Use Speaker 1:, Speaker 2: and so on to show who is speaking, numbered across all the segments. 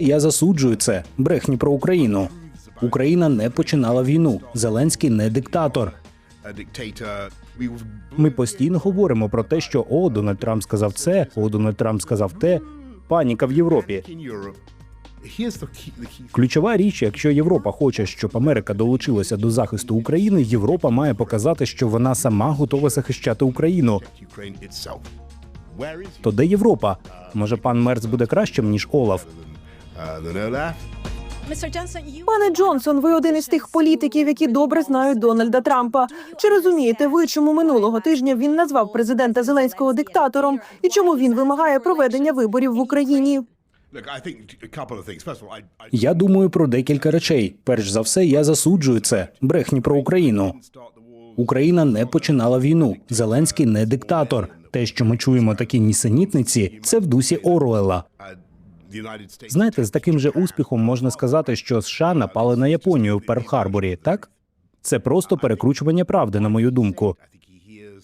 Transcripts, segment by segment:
Speaker 1: Я засуджую це брехні про Україну. Україна не починала війну. Зеленський не диктатор. Ми постійно говоримо про те, що о, Дональд Трамп сказав це, о, Дональд Трамп сказав те. Паніка в Європі. Ключова річ, якщо Європа хоче, щоб Америка долучилася до захисту України, Європа має показати, що вона сама готова захищати Україну. То де Європа? Може, пан Мерц буде кращим ніж Олаф?
Speaker 2: Пане Джонсон, ви один із тих політиків, які добре знають Дональда Трампа. Чи розумієте ви, чому минулого тижня він назвав президента Зеленського диктатором і чому він вимагає проведення виборів в Україні?
Speaker 1: Я думаю про декілька речей. Перш за все, я засуджую це брехні про Україну. Україна не починала війну. Зеленський не диктатор. Те, що ми чуємо такі нісенітниці, це в дусі Оруела. Знаєте, з таким же успіхом можна сказати, що США напали на Японію в Перл-Харборі, так? Це просто перекручування правди, на мою думку.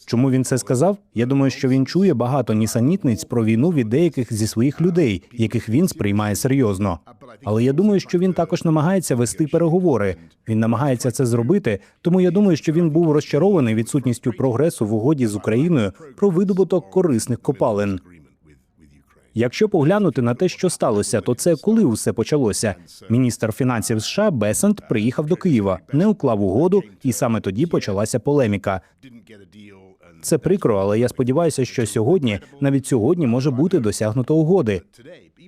Speaker 1: Чому він це сказав? Я думаю, що він чує багато нісенітниць про війну від деяких зі своїх людей, яких він сприймає серйозно. Але я думаю, що він також намагається вести переговори. Він намагається це зробити, тому я думаю, що він був розчарований відсутністю прогресу в угоді з Україною про видобуток корисних копалин. Якщо поглянути на те, що сталося, то це коли усе почалося. Міністр фінансів США Бесент приїхав до Києва, не уклав угоду, і саме тоді почалася полеміка. Це прикро, але я сподіваюся, що сьогодні, навіть сьогодні, може бути досягнуто угоди.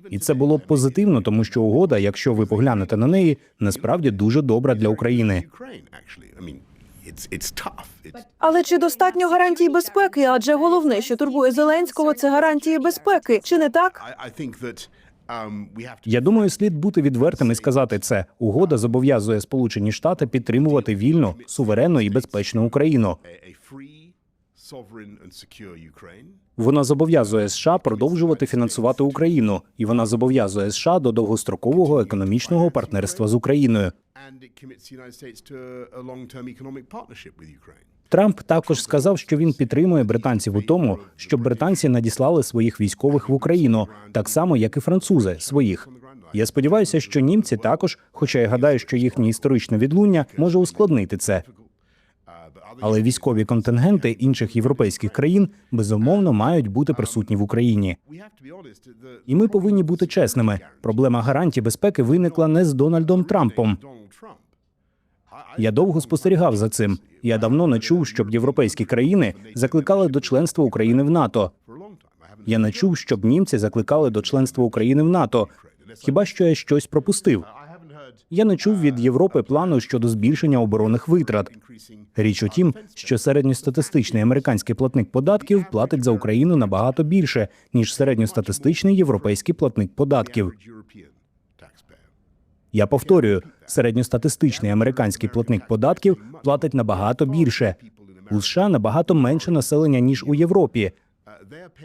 Speaker 1: І це було б позитивно, тому що угода, якщо ви поглянете на неї, насправді дуже добра для України.
Speaker 2: Але чи достатньо гарантій безпеки? Адже головне, що турбує Зеленського, це гарантії безпеки. Чи не так?
Speaker 1: Я думаю, слід бути відвертим і сказати це. Угода зобов'язує Сполучені Штати підтримувати вільну, суверенну і безпечну Україну. Вона зобов'язує США продовжувати фінансувати Україну, і вона зобов'язує США до довгострокового економічного партнерства з Україною. Трамп також сказав, що він підтримує британців у тому, щоб британці надіслали своїх військових в Україну, так само як і французи своїх. Я сподіваюся, що німці також, хоча я гадаю, що їхнє історичне відлуння може ускладнити це. Але військові контингенти інших європейських країн безумовно мають бути присутні в Україні. І ми повинні бути чесними. Проблема гарантій безпеки виникла не з Дональдом Трампом. Я довго спостерігав за цим. Я давно не чув, щоб європейські країни закликали до членства України в НАТО. Я не чув, щоб німці закликали до членства України в НАТО. Хіба що я щось пропустив? Я не чув від Європи плану щодо збільшення оборонних витрат. Річ у тім, що середньостатистичний американський платник податків платить за Україну набагато більше ніж середньостатистичний європейський платник податків. Я повторюю, середньостатистичний американський платник податків платить набагато більше. У США набагато менше населення ніж у Європі.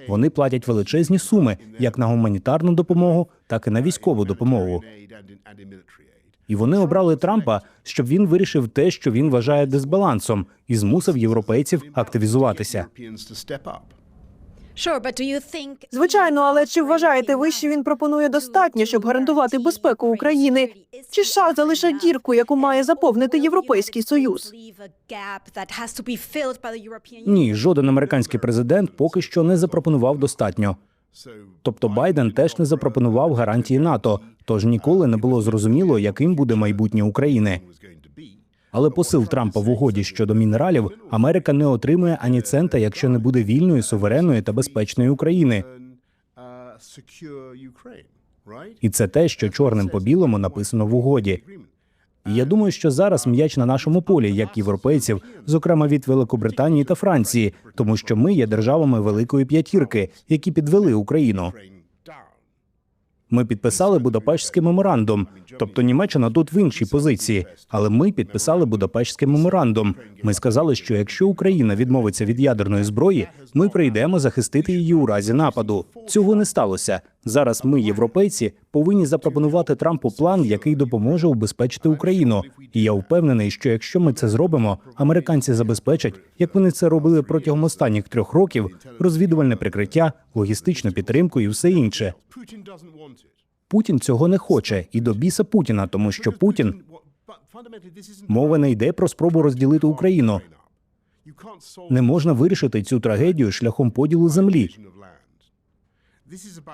Speaker 1: Вони платять величезні суми як на гуманітарну допомогу, так і на військову допомогу. І вони обрали Трампа, щоб він вирішив те, що він вважає дисбалансом, і змусив європейців активізуватися.
Speaker 2: Звичайно, але чи вважаєте ви, що він пропонує достатньо, щоб гарантувати безпеку України? Чи США залишать дірку, яку має заповнити Європейський Союз?
Speaker 1: Ні, жоден американський президент поки що не запропонував достатньо. Тобто Байден теж не запропонував гарантії НАТО, тож ніколи не було зрозуміло, яким буде майбутнє України. Але посил Трампа в угоді щодо мінералів Америка не отримує ані цента, якщо не буде вільної, суверенної та безпечної України. І це те, що чорним по білому написано в угоді. І я думаю, що зараз м'яч на нашому полі, як європейців, зокрема від Великобританії та Франції, тому що ми є державами Великої п'ятірки, які підвели Україну. Ми підписали Будапештський меморандум, тобто Німеччина тут в іншій позиції. Але ми підписали Будапештський меморандум. Ми сказали, що якщо Україна відмовиться від ядерної зброї, ми прийдемо захистити її у разі нападу. Цього не сталося. Зараз ми, європейці, повинні запропонувати Трампу план, який допоможе убезпечити Україну. І я впевнений, що якщо ми це зробимо, американці забезпечать, як вони це робили протягом останніх трьох років, розвідувальне прикриття, логістичну підтримку і все інше. Путін цього не хоче, і до біса Путіна, тому що Путін мова не йде про спробу розділити Україну. Не можна вирішити цю трагедію шляхом поділу землі.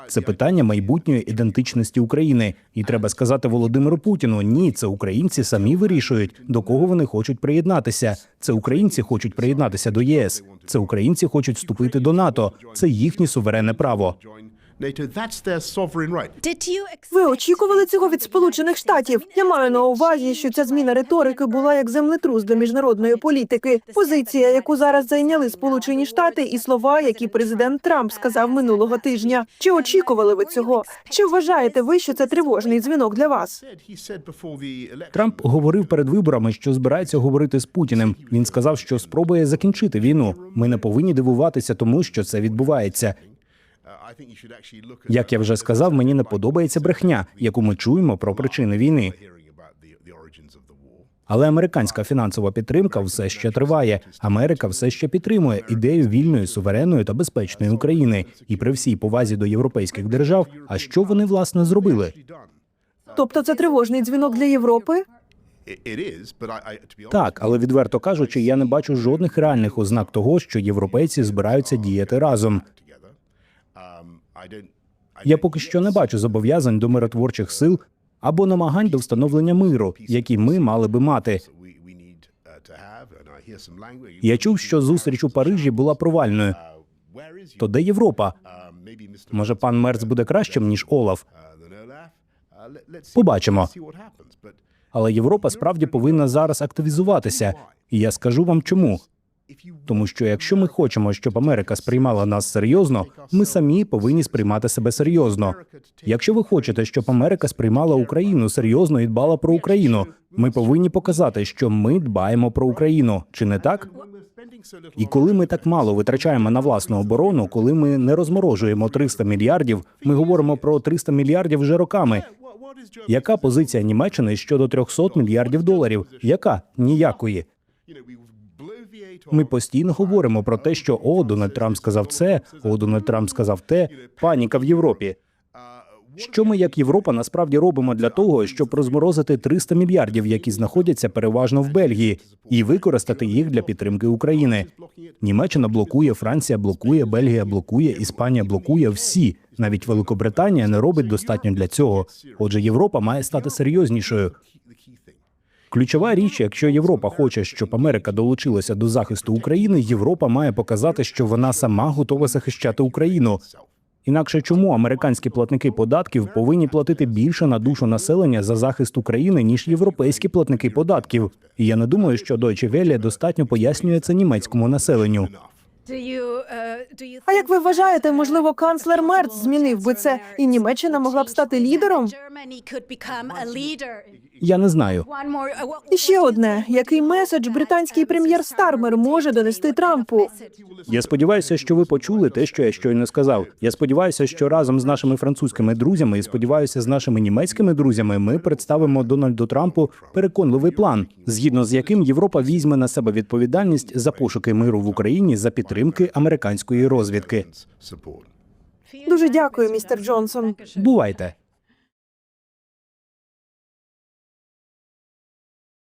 Speaker 1: Це питання майбутньої ідентичності України, і треба сказати Володимиру Путіну: ні, це українці самі вирішують, до кого вони хочуть приєднатися. Це українці хочуть приєднатися до ЄС. Це українці хочуть вступити до НАТО. Це їхнє суверенне право.
Speaker 3: NATO, that's their sovereign right.
Speaker 4: Did you
Speaker 2: Ви очікували цього від Сполучених Штатів? Я маю на увазі, що ця зміна риторики була як землетрус для міжнародної політики. Позиція, яку зараз зайняли Сполучені Штати, і слова, які президент Трамп сказав минулого тижня. Чи очікували ви цього? Чи вважаєте ви, що це тривожний дзвінок для вас?
Speaker 1: Трамп говорив перед виборами, що збирається говорити з Путіним. Він сказав, що спробує закінчити війну. Ми не повинні дивуватися тому, що це відбувається. Як я вже сказав, мені не подобається брехня, яку ми чуємо про причини війни.
Speaker 3: hearing about the, the origins of the war.
Speaker 1: Але американська фінансова підтримка все ще триває. Америка все ще підтримує ідею вільної, суверенної та безпечної України. І при всій повазі до європейських держав, а що вони власне зробили?
Speaker 2: Тобто це тривожний дзвінок для Європи?
Speaker 3: It, it is, but I, I, to be honest,
Speaker 1: Так, але відверто кажучи, я не бачу жодних реальних ознак того, що європейці збираються діяти разом. Я поки що не бачу зобов'язань до миротворчих сил або намагань до встановлення миру, які ми мали би мати. Я чув, що зустріч у Парижі була провальною. То де Європа? Може, пан Мерц буде кращим ніж Олаф? Побачимо. Але Європа справді повинна зараз активізуватися. І я скажу вам чому. Тому що якщо ми хочемо, щоб Америка сприймала нас серйозно, ми самі повинні сприймати себе серйозно. Якщо ви хочете, щоб Америка сприймала Україну серйозно і дбала про Україну, ми повинні показати, що ми дбаємо про Україну. Чи не так? І коли ми так мало витрачаємо на власну оборону, коли ми не розморожуємо 300 мільярдів, ми говоримо про 300 мільярдів вже роками. Яка позиція Німеччини щодо 300 мільярдів доларів? Яка ніякої? Ми постійно говоримо про те, що о, Дональд Трамп сказав це, о, Дональд Трамп сказав те. Паніка в Європі. Що ми, як Європа, насправді робимо для того, щоб розморозити 300 мільярдів, які знаходяться переважно в Бельгії, і використати їх для підтримки України? Німеччина блокує, Франція блокує, Бельгія блокує, Іспанія блокує всі. Навіть Великобританія не робить достатньо для цього. Отже, Європа має стати серйознішою. Ключова річ, якщо Європа хоче, щоб Америка долучилася до захисту України, Європа має показати, що вона сама готова захищати Україну. Інакше чому американські платники податків повинні платити більше на душу населення за захист України ніж європейські платники податків? І я не думаю, що Deutsche Welle достатньо пояснює це німецькому населенню.
Speaker 4: Uh,
Speaker 2: А як ви вважаєте, можливо, канцлер Мерц змінив би це, і Німеччина могла б стати лідером?
Speaker 1: Я не знаю.
Speaker 4: Uh,
Speaker 2: І ще одне: який меседж британський прем'єр Стармер може донести Трампу?
Speaker 1: Я сподіваюся, що ви почули те, що я щойно сказав. Я сподіваюся, що разом з нашими французькими друзями і сподіваюся, з нашими німецькими друзями ми представимо Дональду Трампу переконливий план, згідно з яким Європа візьме на себе відповідальність за пошуки миру в Україні за підтримки американської розвідки.
Speaker 2: Дуже дякую, містер Джонсон.
Speaker 1: Бувайте.